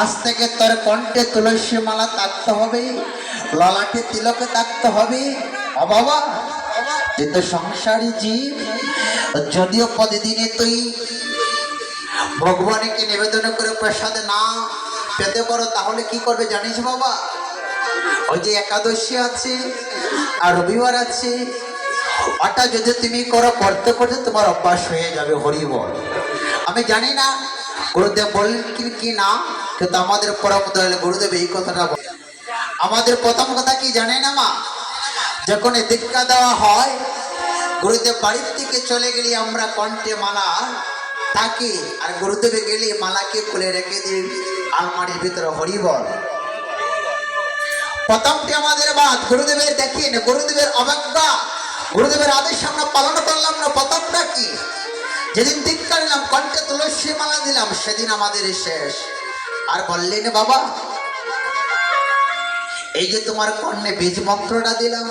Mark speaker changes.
Speaker 1: আজ থেকে তোর কণ্ঠে তুলসী মালা থাকতে হবে, ললাটে তিলকে থাকতে হবে। ও বাবা যে তো সংসারী জীব। যদিও প্রতিদিনে তুই ভগবানকে নিবেদন করে প্রসাদ না পেতে পারো, তাহলে কি করবে জানিস বাবা? ওই যে একাদশী আছে আর রবিবার আছে। ওটা যদি তুমি করো, করতে করতে তোমার অভ্যাস হয়ে যাবে হরিবল। আমি জানি না গুরুদেব বললেন, কি কি না কিন্তু আমাদের পরম দয়াল গুরুদেব, এই কথাটা বলে। আমাদের প্রথম কথা কি জানে না মা? যখন দীক্ষা দেওয়া হয়, গুরুদেব বাড়ির থেকে চলে গেলে, আমরা কণ্ঠে মালা থাকি, আর গুরুদেবে গেলে, মালাকে খুলে রেখে দিই, আলমারির ভিতরে হরিবল প্রথমটি আমাদের বাদ, গুরুদেবের দেখেন, গুরুদেবের অবজ্ঞা, গুরুদেবের আদেশ আমরা পালন করলাম যেদিন দীক্ষা নিলাম কণ্ঠে তুলসী মালা দিলাম, সেদিন আমাদের শেষ। আর বললেন, বাবা, এই যে তোমার কর্ণে বীজ মন্ত্রটা দিলাম।